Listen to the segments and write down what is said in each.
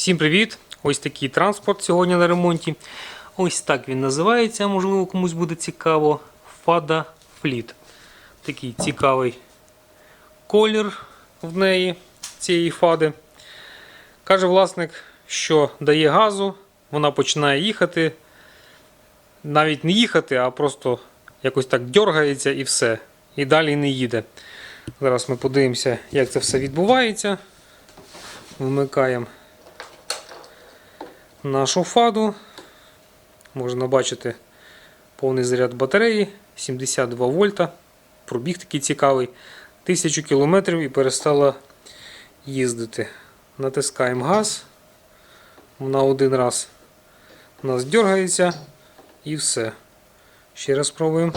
Всім привіт! Ось такий транспорт сьогодні на ремонті. Ось так він називається, можливо, комусь буде цікаво. Фада Фліт. Такий цікавий колір в неї цієї фади. Каже власник, що дає газу, вона починає їхати. Навіть не їхати, а просто якось так дергається і все. І далі не їде. Зараз ми подивимося, як це все відбувається. Вмикаємо нашу фаду. Можна бачити повний заряд батареї 72 вольта. Пробіг такий цікавий. 1000 км і перестала їздити. Натискаємо газ. Вона один раз у нас дергається і все. Ще раз спробуємо.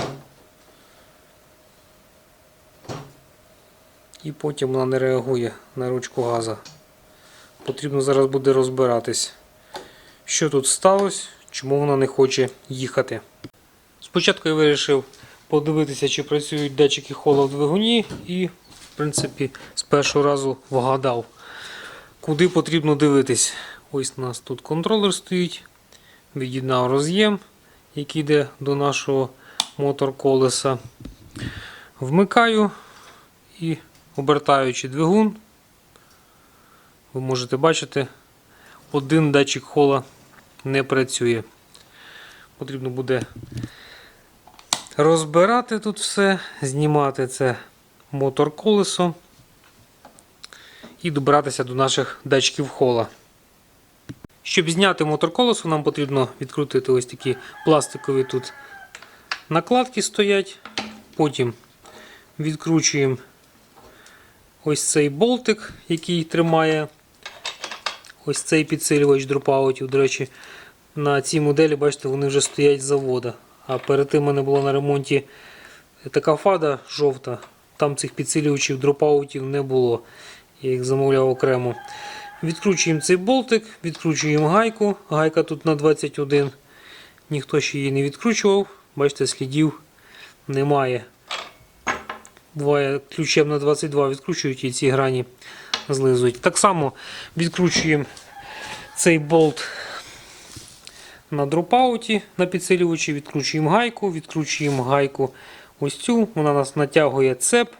І потім вона не реагує на ручку газа. Потрібно зараз буде розбиратись, що тут сталося, чому вона не хоче їхати. Спочатку я вирішив подивитися, чи працюють датчики хола в двигуні, і, в принципі, з першого разу вгадав, куди потрібно дивитись. Ось у нас тут контролер стоїть, від'єднав роз'єм, який йде до нашого мотор колеса. Вмикаю і обертаючи двигун, ви можете бачити, один датчик хола не працює. Потрібно буде розбирати тут все, знімати це мотор колесо і добиратися до наших датчиків хола. Щоб зняти мотор колесо, нам потрібно відкрутити ось такі пластикові тут накладки стоять. Потім відкручуємо ось цей болтик, який тримає ось цей підсилювач дропаутів. До речі, на цій моделі, бачите, вони вже стоять з завода. А перед тим у мене була на ремонті така фада жовта. Там цих підсилювачів дропаутів не було. Я їх замовляв окремо. Відкручуємо цей болтик, відкручуємо гайку. Гайка тут на 21. Ніхто ще її не відкручував. Бачите, слідів немає. Буває ключем на 22 відкручують і ці грані злизують. Так само відкручуємо цей болт на дропауті на підсилювачі, відкручуємо гайку, відкручуємо гайку ось цю, вона нас натягує цеп.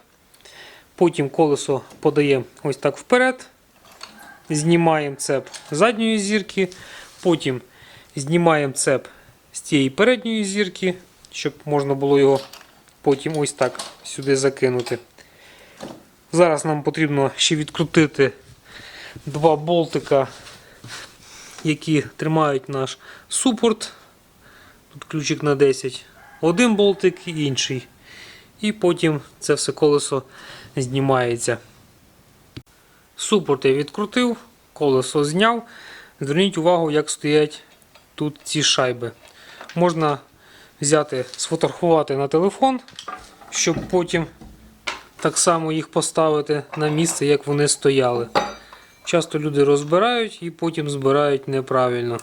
Потім колесо подаємо ось так вперед. Знімаємо цеп задньої зірки, потім знімаємо цеп з цієї передньої зірки, щоб можна було його потім ось так сюди закинути. Зараз нам потрібно ще відкрутити два болтика, які тримають наш супорт. Тут ключик на 10. Один болтик і інший. І потім це все колесо знімається. Супорт я відкрутив, колесо зняв. Зверніть увагу, як стоять тут ці шайби. Можна взяти, сфотографувати на телефон, щоб потім так само їх поставити на місце, як вони стояли. Часто люди розбирають і потім збирають неправильно.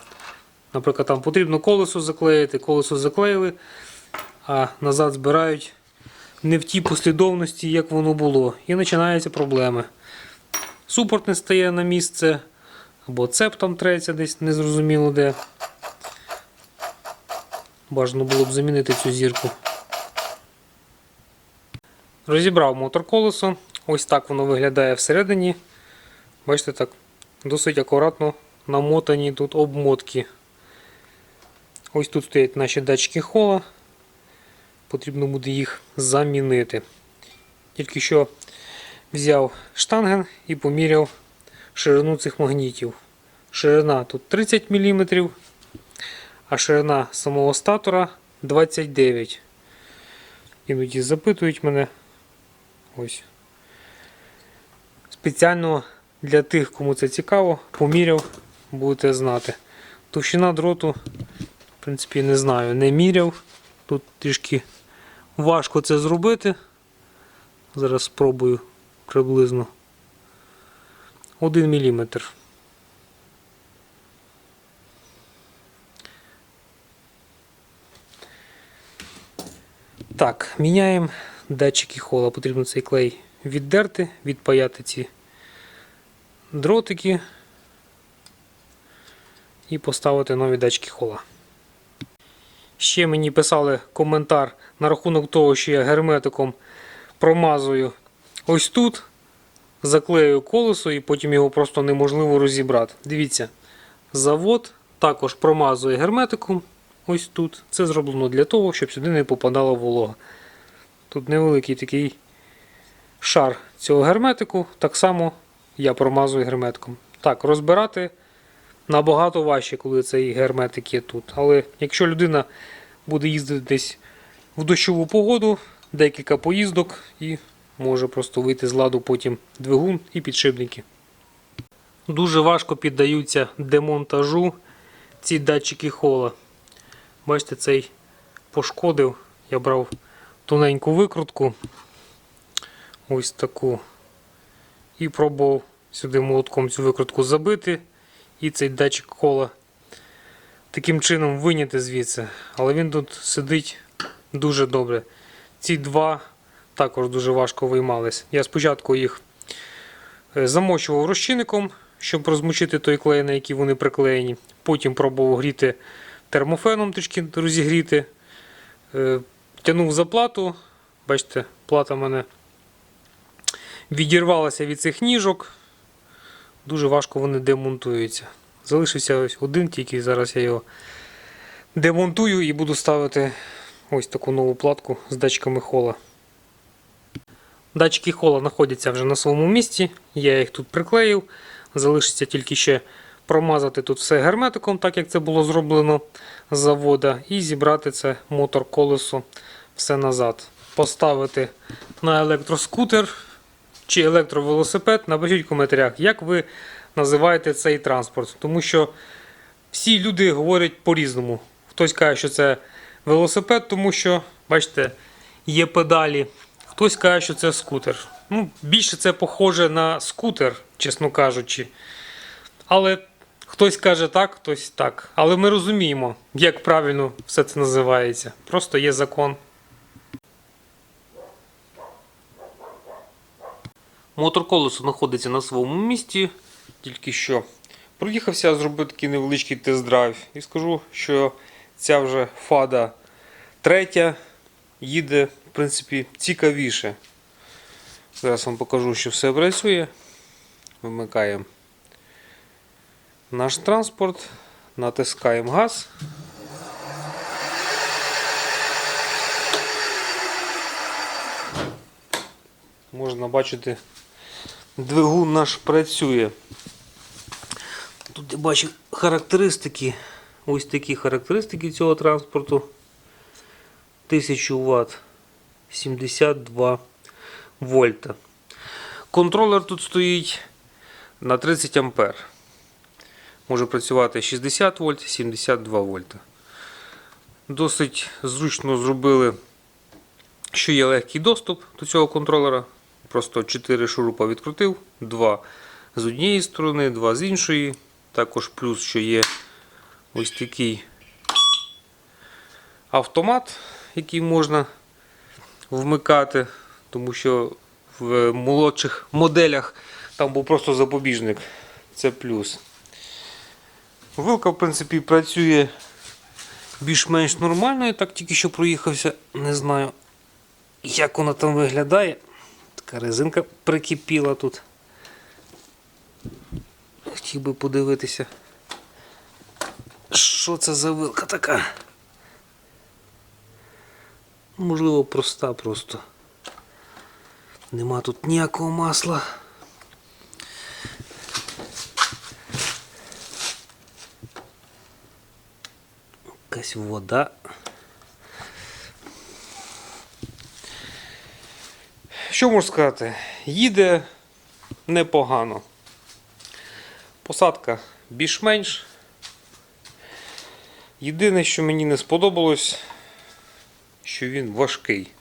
Наприклад, там потрібно колесо заклеїти, колесо заклеїли, а назад збирають не в тій послідовності, як воно було. І починаються проблеми. Супорт не стає на місце, або цеп там треться десь незрозуміло де. Бажано було б замінити цю зірку. Розібрав мотор колесо. Ось так воно виглядає всередині. Бачите, так, досить акуратно намотані тут обмотки. Ось тут стоять наші датчики хола. Потрібно буде їх замінити. Тільки що взяв штанген і поміряв ширину цих магнітів. Ширина тут 30 мм, а ширина самого статора 29 Іноді запитують мене. Ось. Спеціально для тих, кому це цікаво, поміряв, будете знати. Товщина дроту, в принципі, не знаю, не міряв. Тут трішки важко це зробити. Зараз спробую приблизно 1 мм. Так, міняємо датчики хола. Потрібно цей клей віддерти, відпаяти ці дротики. і поставити нові датчики хола. Ще мені писали коментар на рахунок того, що я герметиком промазую ось тут, заклею колесо і потім його просто неможливо розібрати. Дивіться, завод також промазує герметиком ось тут. Це зроблено для того, щоб сюди не попадала волога. Тут невеликий такий шар цього герметику, так само я промазую герметиком. Так, розбирати набагато важче, коли цей герметик є тут. Але якщо людина буде їздити десь в дощову погоду, декілька поїздок і може просто вийти з ладу потім двигун і підшипники. Дуже важко піддаються демонтажу ці датчики хола. Бачите, цей пошкодив. Я брав тоненьку викрутку. Ось таку. І пробував сюди молотком цю викрутку забити. І цей датчик кола таким чином виняти звідси. Але він тут сидить дуже добре. Ці два також дуже важко виймались. Я спочатку їх е, замочував розчинником, щоб розмочити той клей, на який вони приклеєні. Потім пробував гріти термофеном, трішки розігріти. Тянув заплату. Бачите, плата в мене відірвалася від цих ніжок. Дуже важко вони демонтуються. Залишився ось один, тільки зараз я його демонтую і буду ставити ось таку нову платку з датчиками хола. Датчики хола знаходяться вже на своєму місці. Я їх тут приклеїв. Залишиться тільки ще промазати тут все герметиком, так як це було зроблено з завода, і зібрати це мотор колесо все назад. Поставити на електроскутер чи електровелосипед. Напишіть в коментарях, як ви називаєте цей транспорт. Тому що всі люди говорять по-різному. Хтось каже, що це велосипед, тому що, бачите, є педалі. Хтось каже, що це скутер. Ну, більше це похоже на скутер, чесно кажучи. Але хтось каже так, хтось так. Але ми розуміємо, як правильно все це називається. Просто є закон. Мотор колесо знаходиться на своєму місці. Тільки що проїхався, зробив такий невеличкий тест-драйв. І скажу, що ця вже фада третя їде, в принципі, цікавіше. Зараз вам покажу, що все працює. Вимикаємо наш транспорт, натискаємо газ. Можна бачити, двигун наш працює. Тут я бачу характеристики. Ось такі характеристики цього транспорту. 1000 Вт 72 вольта. Контролер тут стоїть на 30 ампер. Може працювати 60 вольт, 72 вольта. Досить зручно зробили, що є легкий доступ до цього контролера. Просто 4 шурупа відкрутив, 2 з однієї сторони, 2 з іншої. Також плюс, що є ось такий автомат, який можна вмикати, тому що в молодших моделях там був просто запобіжник. Це плюс. Вилка, в принципі, працює більш-менш нормально. Я так тільки що проїхався, не знаю, як вона там виглядає. Така резинка прикипіла тут. Хотів би подивитися, що це за вилка така. Можливо, проста просто. Нема тут ніякого масла. Якась вода. Що можу сказати? Їде непогано. Посадка більш-менш. Єдине, що мені не сподобалось, що він важкий.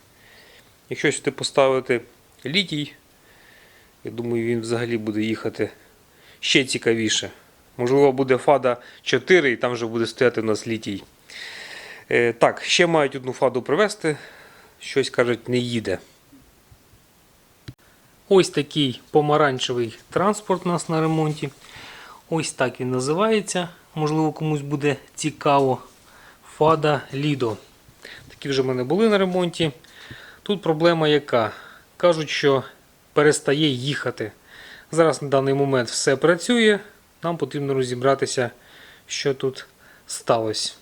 Якщо сюди поставити літій, я думаю, він взагалі буде їхати ще цікавіше. Можливо, буде фада 4 і там вже буде стояти у нас літій. Е, так, ще мають одну фаду привезти. Щось кажуть, не їде. Ось такий помаранчевий транспорт у нас на ремонті. Ось так він називається. Можливо, комусь буде цікаво. Фада Lido. Такі вже в мене були на ремонті. Тут проблема яка? Кажуть, що перестає їхати. Зараз на даний момент все працює. Нам потрібно розібратися, що тут сталося.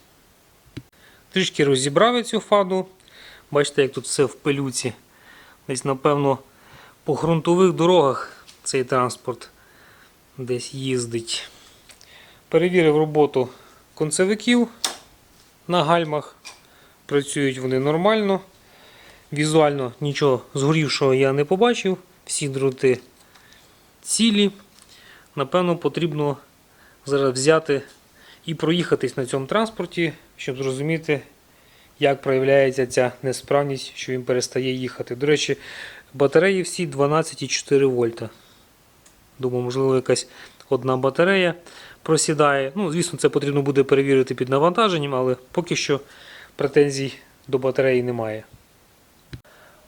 Трішки розібрав цю фаду. Бачите, як тут все в пилюці. Десь, напевно, по ґрунтових дорогах цей транспорт десь їздить. Перевірив роботу концевиків на гальмах. Працюють вони нормально. Візуально нічого згорівшого я не побачив. Всі дроти цілі. Напевно, потрібно зараз взяти і проїхатись на цьому транспорті, щоб зрозуміти, як проявляється ця несправність, що він перестає їхати. До речі, батареї всі 12,4 вольта. Думаю, можливо, якась одна батарея просідає. Ну, звісно, це потрібно буде перевірити під навантаженням, але поки що претензій до батареї немає.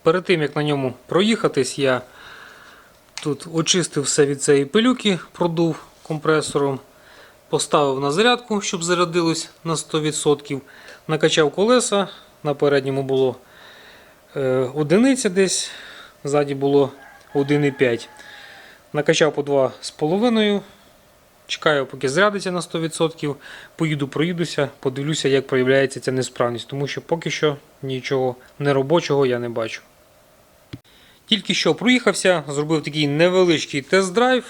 Перед тим, як на ньому проїхатись, я тут очистив все від цієї пилюки, продув компресором, поставив на зарядку, щоб зарядилось на 100%. Накачав колеса. На передньому було е, одиниця десь, ззаді було 1,5. Накачав по 2,5. Чекаю, поки зрядиться на 100%. Поїду, проїдуся, подивлюся, як проявляється ця несправність, тому що поки що нічого неробочого я не бачу. Тільки що проїхався, зробив такий невеличкий тест-драйв.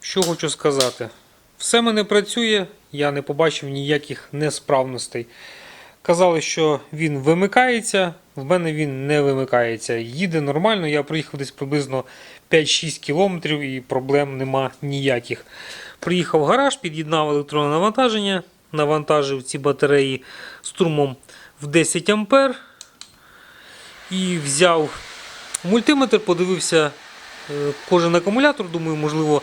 Що хочу сказати. Все мене працює, я не побачив ніяких несправностей. Казали, що він вимикається, в мене він не вимикається. Їде нормально, я проїхав десь приблизно 5-6 кілометрів і проблем нема ніяких. Приїхав в гараж, під'єднав електронне навантаження, навантажив ці батареї струмом в 10 А і взяв мультиметр, подивився е, кожен акумулятор, думаю, можливо,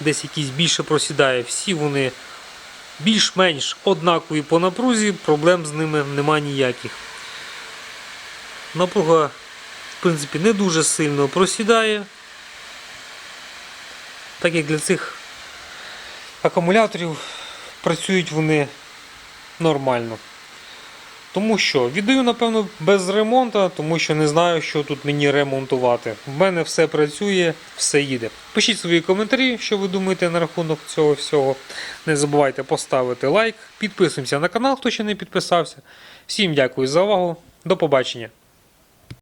десь якийсь більше просідає. Всі вони більш-менш однакові по напрузі, проблем з ними нема ніяких. Напруга, в принципі, не дуже сильно просідає. Так як для цих акумуляторів працюють вони нормально. Тому що віддаю, напевно, без ремонту, тому що не знаю, що тут мені ремонтувати. В мене все працює, все їде. Пишіть свої коментарі, що ви думаєте на рахунок цього всього. Не забувайте поставити лайк, підписуємося на канал, хто ще не підписався. Всім дякую за увагу. До побачення.